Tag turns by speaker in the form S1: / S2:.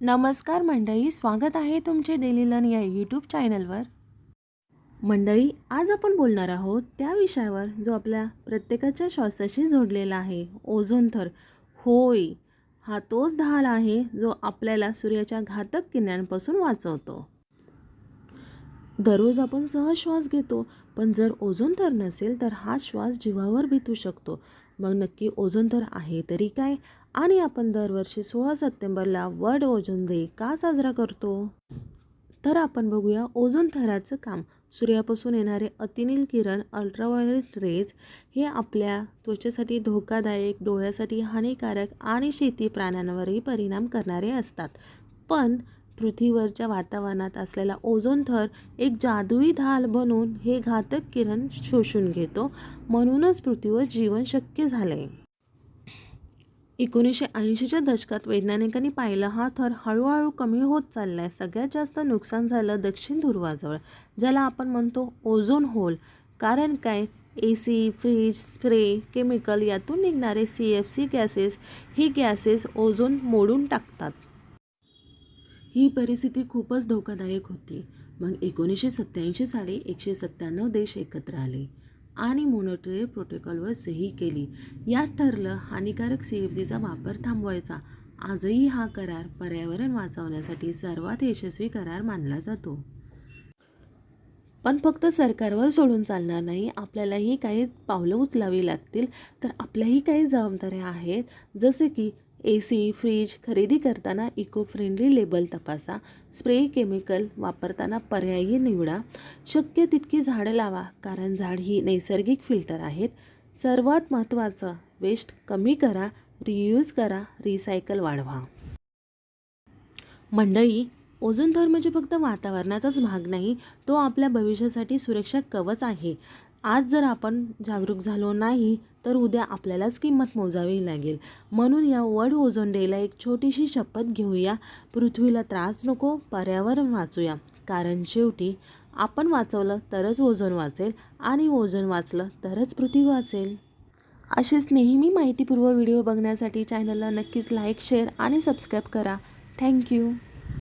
S1: नमस्कार मंडळी स्वागत आहे तुमचे डेली लर्न या यूट्यूब चॅनलवर. मंडळी आज आपण बोलणार आहोत त्या विषयावर जो आपल्या प्रत्येकाच्या श्वासाशी जोडलेला आहे ओझोन थर. होय हा तोच ढाल आहे जो आपल्याला सूर्याच्या घातक किरण्यांपासून वाचवतो. दररोज आपण सहज श्वास घेतो पण जर ओझोन थर नसेल तर हा श्वास जीवावर भितू शकतो. मग नक्की ओझोन थर आहे तरी काय? आणि आपण दरवर्षी सोळा सप्टेंबरला वर्ल्ड ओझोन डे का साजरा करतो? तर आपण बघूया ओझोन थराचं काम. सूर्यापासून येणारे अतिनील किरण अल्ट्राव्हायोलेट रेज हे आपल्या त्वचेसाठी धोकादायक डोळ्यासाठी हानिकारक आणि शेती प्राण्यांवरही परिणाम करणारे असतात. पण पृथ्वीवरच्या वातावरणात असलेला ओझोन थर एक जादुई ढाल बनून हे घातक किरण शोषून घेतो. म्हणूनच पृथ्वीवर जीवन शक्य झाले एकोणीसशे ऐंशीच्या दशकात वैज्ञानिकांनी पाहिलं हा थर हळूहळू कमी होत चालला आहे सगळ्यात जास्त नुकसान झालं दक्षिण ध्रुवाजवळ ज्याला आपण म्हणतो ओझोन होल. कारण काय? A C fridge spray chemical यातून निघणारे सी एफ सी गॅसेस ही गॅसेस ओझोन मोडून टाकतात. ही परिस्थिती खूपच धोकादायक होती. मग एकोणीसशे सत्त्याऐंशी साली एकशे सत्त्याण्णव देश एकत्र आले आणि मोनोटरी प्रोटोकॉलवर सही केली. यात ठरलं हानिकारक सी एफ जीचा वापर थांबवायचा. आजही हा करार पर्यावरण वाचवण्यासाठी सर्वात यशस्वी करार मानला जातो. पण फक्त सरकारवर सोडून चालणार नाही. आपल्यालाही काही पावलं उचलावी लागतील. तर आपल्याही काही जबाबदाऱ्या आहेत. जसे की ए सी फ्रीज खरेदी करताना इको फ्रेंडली लेबल तपासा. स्प्रे केमिकल वापरताना पर्यायी निवडा. शक्य तितकी झाडं लावा कारण झाड ही नैसर्गिक फिल्टर आहेत. सर्वात महत्त्वाचं वेस्ट कमी करा रियूज करा रिसायकल वाढवा. मंडळी ओझोन थर म्हणजे फक्त वातावरणाचाच भाग नाही तो आपल्या भविष्यासाठी सुरक्षा कवच आहे. आज जर आपण जागरूक झालो नाही तर उद्या आपल्यालाच किंमत मोजावी लागेल. म्हणून या वर्ल्ड ओझोन डेला एक छोटीशी शपथ घेऊया. पृथ्वीला त्रास नको पर्यावरण वाचूया. कारण शेवटी आपण वाचवलं तरच ओझोन वाचेल आणि ओझोन वाचलं तरच पृथ्वी वाचेल. असेच नेहमी माहितीपूर्व व्हिडिओ बघण्यासाठी चॅनलला नक्कीच लाईक शेअर आणि सबस्क्राईब करा. Thank you